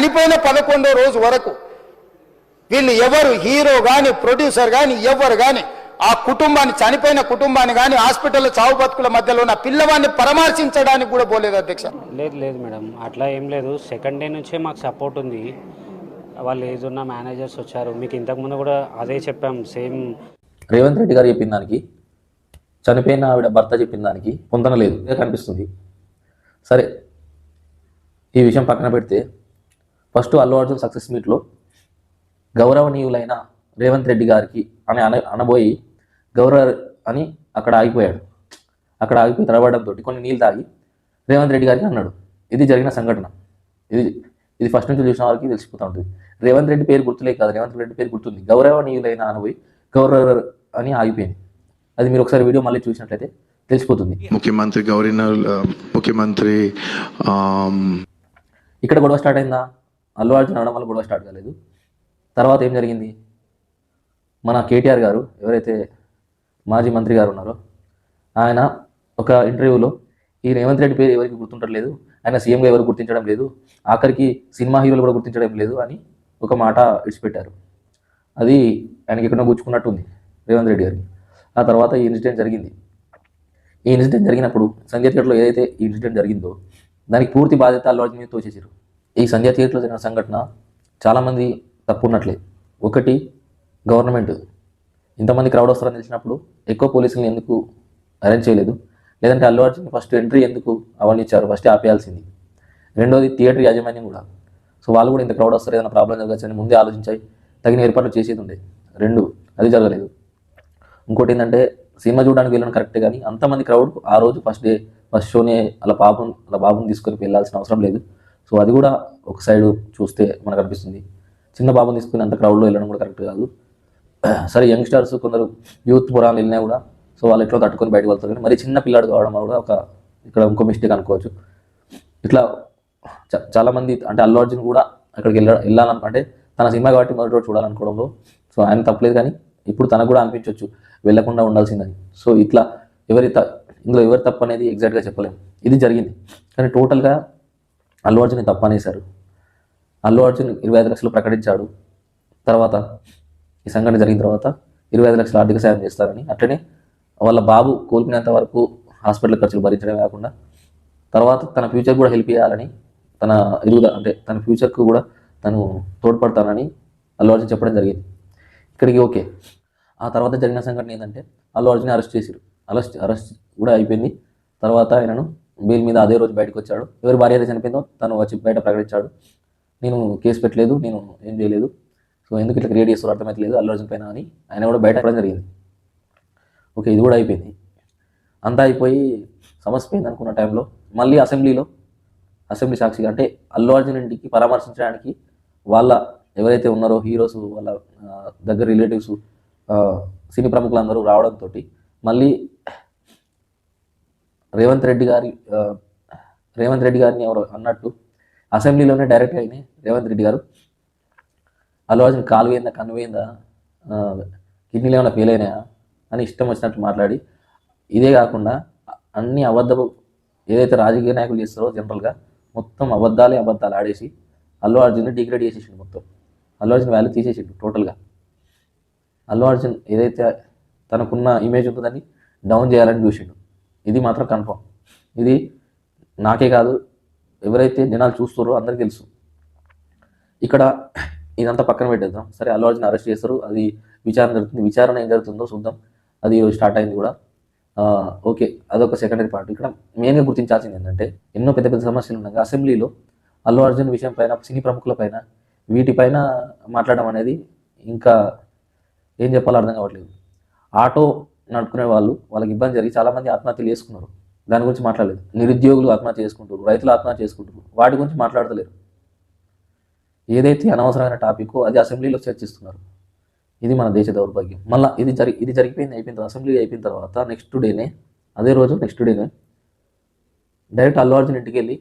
చనిపోయిన పదకొండో రోజు వరకు వీళ్ళు ఎవరు హీరో కానీ ప్రొడ్యూసర్ కానీ ఎవరు కానీ ఆ కుటుంబాన్ని చనిపోయిన కుటుంబాన్ని కానీ హాస్పిటల్లో చావు బతుకుల మధ్యలో ఉన్న పిల్లవాడిని పరామర్శించడానికి కూడా పోలేదు అధ్యక్ష. లేదు లేదు మేడం. అట్లా ఏం లేదు. సెకండ్ డే నుంచే మాకు సపోర్ట్ ఉంది. వాళ్ళు ఏజ్ ఉన్న మేనేజర్స్ వచ్చారు. మీకు ఇంతకుముందు కూడా అదే చెప్పాం. సేమ్ రేవంత్ రెడ్డి గారు చెప్పిన దానికి చనిపోయిన ఆవిడ భర్త చెప్పిన దానికి పొందన లేదు. ఇదే కనిపిస్తుంది. సరే ఈ విషయం పక్కన పెడితే ఫస్ట్ అల్లు అర్జున్ సక్సెస్ మీట్లో గౌరవనీయులైన రేవంత్ రెడ్డి గారికి అని అన అనబోయి గౌరవ అని అక్కడ ఆగిపోయాడు. అక్కడ ఆగిపోయి తడబడంతో కొన్ని నీళ్ళు తాగి రేవంత్ రెడ్డి గారికి అన్నాడు ఇది జరిగిన సంఘటన. ఇది ఇది ఫస్ట్ నుంచి చూసిన వారికి తెలిసిపోతూ ఉంటుంది. రేవంత్ రెడ్డి పేరు గుర్తులే కాదు రేవంత్ రెడ్డి పేరు గుర్తుంది. గౌరవనీయులైన అనబోయి గౌరవ అని ఆగిపోయింది. అది మీరు ఒకసారి వీడియో మళ్ళీ చూసినట్లయితే తెలిసిపోతుంది. ముఖ్యమంత్రి గవర్నర్ ముఖ్యమంత్రి ఇక్కడ గొడవ స్టార్ట్ అయిందా? అల్లు అర్జున్ అనడం వల్ల గొడవ స్టార్ట్ కాలేదు. తర్వాత ఏం జరిగింది? మన కేటీఆర్ గారు ఎవరైతే మాజీ మంత్రి గారు ఉన్నారో ఆయన ఒక ఇంటర్వ్యూలో ఈ రేవంత్ రెడ్డి పేరు ఎవరికి గుర్తుండట్లేదు ఆయన సీఎంగా ఎవరు గుర్తించడం లేదు ఆఖరికి సినిమా హీరోలు కూడా గుర్తించడం లేదు అని ఒక మాట ఇడిచిపెట్టారు అది ఆయనకి ఎక్కడో గుచ్చుకున్నట్టు ఉంది రేవంత్ రెడ్డి గారికి. ఆ తర్వాత ఈ ఇన్సిడెంట్ జరిగింది. ఈ ఇన్సిడెంట్ జరిగినప్పుడు సంగీత్ థియేటర్లో ఏదైతే ఈ ఇన్సిడెంట్ జరిగిందో దానికి పూర్తి బాధ్యత అల్లు అర్జున్ మీద తోచేసారు ఈ సంధ్యా థియేటర్లో జరిగిన సంఘటన చాలామంది తప్పు ఉన్నట్లే ఒకటి గవర్నమెంట్. ఇంతమంది క్రౌడ్ వస్తారని తెలిసినప్పుడు ఎక్కువ పోలీసులను ఎందుకు అరేంజ్ చేయలేదు? లేదంటే అల్లు అర్జున్ ఫస్ట్ ఎంట్రీ ఎందుకు అవన్నీ ఇచ్చారు? ఫస్ట్ ఆపేయాల్సింది. రెండోది థియేటర్ యాజమాన్యం కూడా. సో వాళ్ళు కూడా ఇంత క్రౌడ్ వస్తారు ఏదైనా ప్రాబ్లం జరగచ్చని అని ముందే ఆలోచించాయి. తగిన ఏర్పాట్లు చేసేది ఉండే రెండు అది జరగలేదు. ఇంకోటి ఏంటంటే సినిమా చూడడానికి వెళ్ళడం కరెక్టే కానీ అంతమంది క్రౌడ్ ఆ రోజు ఫస్ట్ డే ఫస్ట్ షోనే అలా పాపం అలా బాబుని తీసుకొని వెళ్ళాల్సిన అవసరం లేదు. సో అది కూడా ఒక సైడ్ చూస్తే మనకు అనిపిస్తుంది. చిన్న బాబుని తీసుకుని అంత క్రౌడ్లో వెళ్ళడం కూడా కరెక్ట్ కాదు. సరే యంగ్స్టర్స్ కొందరు యూత్ పురాణాలు వెళ్ళినా కూడా సో వాళ్ళు ఎట్లా తట్టుకొని బయటకు వెళ్తారు కానీ మరి చిన్న పిల్లాడు కావడం వల్ల కూడా ఒక ఇక్కడ ఇంకో మిస్టేక్ అనుకోవచ్చు. ఇట్లా చ- అంటే అల్లు అర్జున్ కూడా అక్కడికి వెళ్ళ వెళ్ళాలను అంటే తన సినిమా కాబట్టి మొదటి రోజు చూడాలనుకోవడంలో సో ఆయన తప్పలేదు కానీ ఇప్పుడు తనకు కూడా అనిపించవచ్చు వెళ్ళకుండా ఉండాల్సిందని. సో ఇట్లా ఎవరి ఇందులో ఎవరి తప్పు అనేది ఎగ్జాక్ట్గా చెప్పలేము ఇది జరిగింది. కానీ టోటల్గా అల్లు అర్జున్ తప్పనేశారు అల్లు అర్జున్ ఇరవై ఐదు లక్షలు ప్రకటించాడు. తర్వాత ఈ సంఘటన జరిగిన తర్వాత ఇరవై ఐదు లక్షల ఆర్థిక సాయం చేస్తారని అట్లనే వాళ్ళ బాబు కోల్పోయినంత వరకు హాస్పిటల్ ఖర్చులు భరించడమే కాకుండా తర్వాత తన ఫ్యూచర్ కూడా హెల్ప్ చేయాలని తన ఎదుగుద అంటే తన ఫ్యూచర్కు కూడా తను తోడ్పడతానని అల్లు అర్జున్ చెప్పడం జరిగింది. ఇక్కడికి ఓకే. ఆ తర్వాత జరిగిన సంఘటన ఏంటంటే అల్లు అర్జున్ అరెస్ట్ చేశారు. అరెస్ట్ అరెస్ట్ కూడా అయిపోయింది. తర్వాత ఆయనను బెయిల్ మీద అదే రోజు బయటకు వచ్చాడు. ఎవరి భార్య అయితే చనిపోయిందో తను వచ్చి బయట ప్రకటించాడు. నేను కేసు పెట్టలేదు నేను ఏం చేయలేదు. సో ఎందుకు ఇట్లా క్రియేట్ చేస్తారో అర్థమైతలేదు అల్లు అర్జున్ పైన అని ఆయన కూడా బయట పడడం జరిగింది. ఓకే ఇది కూడా అయిపోయింది. అంతా అయిపోయి సమస్య పోయింది అనుకున్న టైంలో మళ్ళీ అసెంబ్లీలో అసెంబ్లీ సాక్షిగా అంటే అల్లు అర్జున్ ఇంటికి పరామర్శించడానికి వాళ్ళ ఎవరైతే ఉన్నారో హీరోస్ వాళ్ళ దగ్గర రిలేటివ్స్ సినీ ప్రముఖులందరూ రావడంతో మళ్ళీ రేవంత్ రెడ్డి గారి రేవంత్ రెడ్డి గారిని ఎవరు అన్నట్టు అసెంబ్లీలోనే డైరెక్ట్ అయిన రేవంత్ రెడ్డి గారు. అల్లు అర్జున్ కాలు వేయిందా కన్ను వేయిందా కిడ్నీలు ఏమైనా ఫెయిల్ అయినాయా అని ఇష్టం వచ్చినట్టు మాట్లాడి ఇదే కాకుండా అన్ని అబద్ధపు ఏదైతే రాజకీయ నాయకులు చేస్తారో జనరల్గా మొత్తం అబద్ధాలే అబద్ధాలు ఆడేసి అల్లు అర్జున్ని డిగ్రేడ్ చేసేసిండు మొత్తం. అల్లు అర్జున్ వాల్యూ తీసేసిండు టోటల్గా అల్లు అర్జున్ ఏదైతే తనకున్న ఇమేజ్ ఉంటుందని డౌన్ చేయాలని చూసిండు. ఇది మాత్రం కన్ఫర్మ్. ఇది నాకే కాదు ఎవరైతే జనాలు చూస్తారో అందరికి తెలుసు. ఇక్కడ ఇదంతా పక్కన పెట్టేద్దాం. సరే అల్లు అర్జున్ అరెస్ట్ చేస్తారు. అది విచారణ జరుగుతుంది. విచారణ ఏం జరుగుతుందో చూద్దాం. అది స్టార్ట్ అయింది కూడా. ఓకే అదొక సెకండరీ పార్ట్ ఇక్కడ మెయిన్గా గుర్తించాల్సింది ఏంటంటే ఎన్నో పెద్ద పెద్ద సమస్యలు ఉన్నాయి. అసెంబ్లీలో అల్లు అర్జున్ విషయం పైన సినీ ప్రముఖుల పైన వీటిపైన మాట్లాడడం అనేది ఇంకా ఏం చెప్పాలో అర్థం కావట్లేదు. ఆటో నడుపుకునే వాళ్ళు వాళ్ళకి ఇబ్బంది జరిగి చాలామంది ఆత్మహత్యలు చేసుకున్నారు. దాని గురించి మాట్లాడలేదు. నిరుద్యోగులు ఆత్మహత్య చేసుకుంటారు రైతులు ఆత్మహత్య చేసుకుంటారు వాటి గురించి మాట్లాడతలేరు. ఏదైతే అనవసరమైన టాపిక్ అది అసెంబ్లీలో చర్చిస్తున్నారు. ఇది మన దేశ దౌర్భాగ్యం. మళ్ళీ ఇది జరి ఇది జరిగిపోయింది అయిపోయిన తర్వాత అసెంబ్లీ అయిపోయిన తర్వాత నెక్స్ట్ డేనే అదే రోజు నెక్స్ట్ డేనే డైరెక్ట్ అల్లు అర్జున్ ఇంటికి వెళ్ళి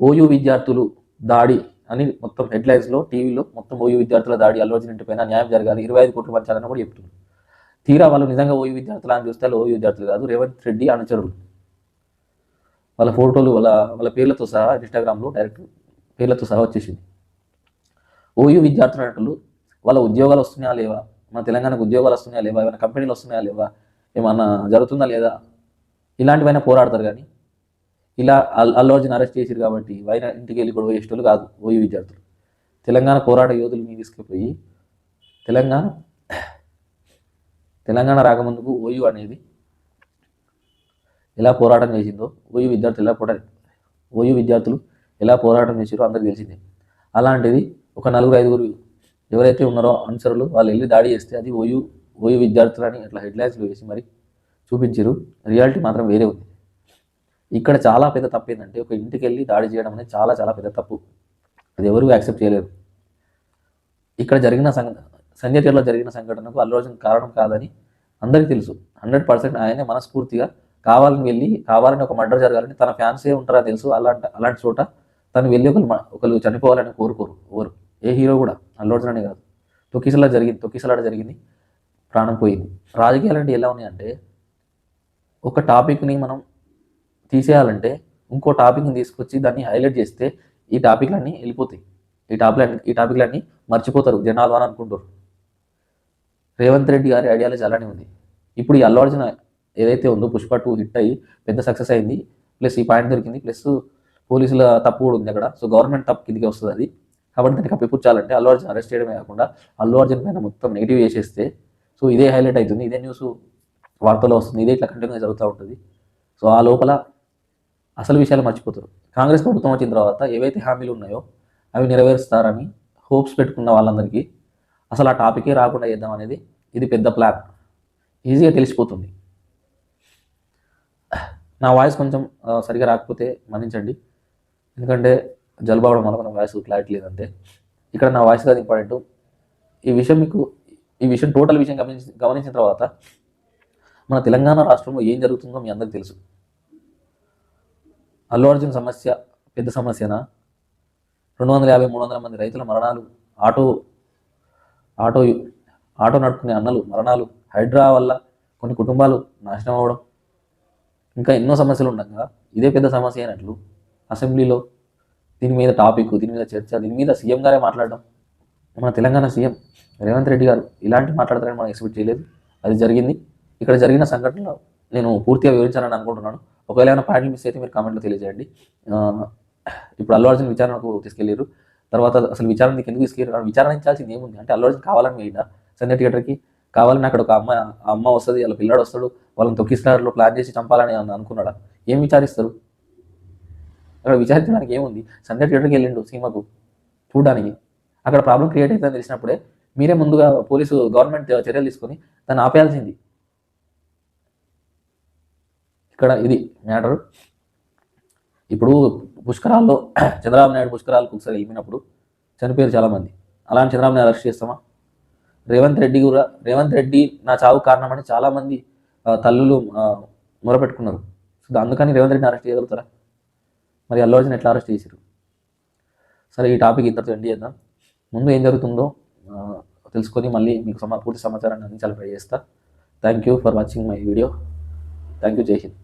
ఓయూ విద్యార్థులు దాడి అని మొత్తం హెడ్లైన్స్లో టీవీలో మొత్తం ఓయూ విద్యార్థుల దాడి అల్లు అర్జున్ ఇంటి పైన న్యాయం జరగాలి ఇరవై ఐదు కోట్లు పంచాలని కూడా చెప్తున్నారు. తీరా వాళ్ళు నిజంగా ఓయూ విద్యార్థులు అని చూస్తే ఓయూ విద్యార్థులు కాదు రేవంత్ రెడ్డి అనుచరులు. వాళ్ళ ఫోటోలు వాళ్ళ వాళ్ళ పేర్లతో సహా ఇన్స్టాగ్రామ్లో డైరెక్ట్ పేర్లతో సహా వచ్చేసింది. ఓయూ విద్యార్థులు వాళ్ళ ఉద్యోగాలు వస్తున్నాయా లేవా? మన తెలంగాణకు ఉద్యోగాలు వస్తున్నాయా లేవా? ఏమైనా కంపెనీలు వస్తున్నాయా లేవా? ఏమన్నా జరుగుతుందా లేదా? ఇలాంటివైనా పోరాడతారు కానీ ఇలా అల్లోజన్ అల్లు అరెస్ట్ చేసిరు కాబట్టి వైన ఇంటికి వెళ్ళి గొడవ చేసేటోళ్ళు కాదు ఓయూ విద్యార్థులు. తెలంగాణ పోరాట యోధులని తీసుకుపోయి తెలంగాణ తెలంగాణ రాకముందుకు ఓయూ అనేది ఎలా పోరాటం చేసిందో ఓయూ విద్యార్థులు ఎలా పోరా ఓయూ విద్యార్థులు ఎలా పోరాటం చేసారో అందరికి తెలిసిందే. అలాంటిది ఒక నలుగురు ఐదుగురు ఎవరైతే ఉన్నారో అనుసరులు వాళ్ళు వెళ్ళి దాడి చేస్తే అది ఓయూ ఓయూ విద్యార్థులు అని అట్లా హెడ్లైన్స్లో వేసి మరి చూపించారు రియాలిటీ మాత్రం వేరే ఉంది. ఇక్కడ చాలా పెద్ద తప్పు ఏంటంటే ఒక ఇంటికి వెళ్ళి దాడి చేయడం అనేది చాలా చాలా పెద్ద తప్పు. అది ఎవరు యాక్సెప్ట్ చేయలేరు. ఇక్కడ జరిగిన సంఘ సంజయ్ జరిగిన సంఘటనకు అల్లు అర్జున్ కారణం కాదని అందరికీ తెలుసు. హండ్రెడ్ పర్సెంట్ ఆయనే మనస్ఫూర్తిగా కావాలని వెళ్ళి కావాలని ఒక మర్డర్ జరగాలని తన ఫ్యాన్సే ఉంటారా తెలుసు. అలాంటి అలాంటి చోట తను వెళ్ళి ఒకరు మ- ఒకరు చనిపోవాలని కోరుకోరు ఎవరు. ఏ హీరో కూడా అల్లు అర్జున్ అనే కాదు. తొక్కిసలాట జరిగింది తొక్కిసలాట జరిగింది ప్రాణం పోయింది. రాజకీయాలు అంటే ఎలా ఉన్నాయంటే ఒక టాపిక్ని మనం తీసేయాలంటే ఇంకో టాపిక్ని తీసుకొచ్చి దాన్ని హైలైట్ చేస్తే ఈ టాపిక్లన్నీ వెళ్ళిపోతాయి. ఈ టాపిక్ ఈ టాపిక్లన్నీ మర్చిపోతారు. జనాలు అని అనుకుంటారు. రేవంత్ రెడ్డి గారి ఐడియాలజీ అలానే ఉంది. ఇప్పుడు ఈ అల్లు అర్జున్ ఏదైతే ఉందో పుష్ప టూ హిట్ అయ్యి పెద్ద సక్సెస్ అయింది. ప్లస్ ఈ పాయింట్ దొరికింది. ప్లస్ పోలీసుల తప్పు కూడా ఉంది అక్కడ. సో గవర్నమెంట్ తప్పు కిందకి వస్తుంది అది. కాబట్టి దాన్ని కప్పిపుచ్చాలంటే అల్లు అర్జున్ అరెస్ట్ చేయడమే కాకుండా అల్లు అర్జున్ పైన మొత్తం నెగిటివ్ చేసేస్తే సో ఇదే హైలైట్ అవుతుంది. ఇదే న్యూస్ వార్తలో వస్తుంది. ఇదే ఇట్లా కంటిన్యూగా జరుగుతూ ఉంటుంది. సో ఆ లోపల అసలు విషయాలు మర్చిపోతారు. కాంగ్రెస్ ప్రభుత్వం వచ్చిన తర్వాత ఏవైతే హామీలు ఉన్నాయో అవి నెరవేరుస్తారని హోప్స్ పెట్టుకున్న వాళ్ళందరికీ అసలు ఆ టాపికే రాకుండా చేద్దాం అనేది ఇది పెద్ద ప్లాన్ ఈజీగా తెలిసిపోతుంది. నా వాయిస్ కొంచెం సరిగా రాకపోతే మన్నించండి. ఎందుకంటే జలుబు అవడం వల్ల మన వాయిస్ క్లారిటీ లేదంటే ఇక్కడ నా వాయిస్ కాదు ఇంపార్టెంట్ ఈ విషయం మీకు ఈ విషయం టోటల్ విషయం గమనించి గమనించిన తర్వాత మన తెలంగాణ రాష్ట్రంలో ఏం జరుగుతుందో మీ అందరికీ తెలుసు. అల్లు అర్జున్ సమస్య పెద్ద సమస్యనా? రెండు వందల యాభై మూడు వందల మంది రైతుల మరణాలు ఆటో ఆటో ఆటో నడుపుకునే అన్నలు మరణాలు హైడ్రా వల్ల కొన్ని కుటుంబాలు నాశనం అవ్వడం ఇంకా ఎన్నో సమస్యలు ఉండగా ఇదే పెద్ద సమస్య అయినట్లు అసెంబ్లీలో దీని మీద టాపిక్ దీని మీద చర్చ దీని మీద సీఎం గారే మాట్లాడడం. మన తెలంగాణ సీఎం రేవంత్ రెడ్డి గారు ఇలాంటి మాట్లాడతారని మనం ఎక్స్పెక్ట్ చేయలేదు. అది జరిగింది. ఇక్కడ జరిగిన సంఘటనలో నేను పూర్తిగా వివరించాలని అనుకుంటున్నాను. ఒకవేళ ఏమైనా పాయింట్లు మిస్ అయితే మీరు కామెంట్లో తెలియజేయండి. ఇప్పుడు అల్లు అర్జున్ విచారణకు తీసుకెళ్ళారు తర్వాత అసలు విచారణ నీకు ఎందుకు తీసుకెళ్ళి విచారించాల్సింది ఏముంది? అంటే అల్లు అర్జున్ కావాలని వేయండా సంజయ్ థియేటర్కి? కావాలని అక్కడ ఒక అమ్మ ఆ అమ్మ వస్తుంది వాళ్ళ పిల్లాడు వస్తాడు వాళ్ళని తొక్కిస్తారులో ప్లాన్ చేసి చంపాలని అనుకున్నాడా? ఏం విచారిస్తారు? అక్కడ విచారించడానికి ఏముంది? సంజయ్ థియేటర్కి వెళ్ళిండు సినిమాకు చూడడానికి. అక్కడ ప్రాబ్లం క్రియేట్ అవుతుందని తెలిసినప్పుడే మీరే ముందుగా పోలీసు గవర్నమెంట్ చర్యలు తీసుకొని దాన్ని ఆపేయాల్సింది. ఇక్కడ ఇది మ్యాటరు. ఇప్పుడు పుష్కరాల్లో చంద్రబాబు నాయుడు పుష్కరాలకు ఒకసారి వెళ్ళినప్పుడు చనిపోయారు చాలామంది. అలాంటి చంద్రబాబు నాయుడు అరెస్ట్ చేస్తామా? రేవంత్ రెడ్డి కూడా రేవంత్ రెడ్డి నా చావు కారణమని చాలామంది తల్లులు మొరపెట్టుకున్నారు. సో అందుకని రేవంత్ రెడ్డిని అరెస్ట్ చేయగలుగుతారా? మరి అల్లు అర్జున్ ఎట్లా అరెస్ట్ చేశారు? సరే ఈ టాపిక్ ఇంతటితో ఎండ్ చేద్దాం. ముందు ఏం జరుగుతుందో తెలుసుకొని మళ్ళీ మీకు సమా పూర్తి సమాచారాన్ని అందించాలని ట్రై చేస్తా thank you for watching my video thank you జై హింద్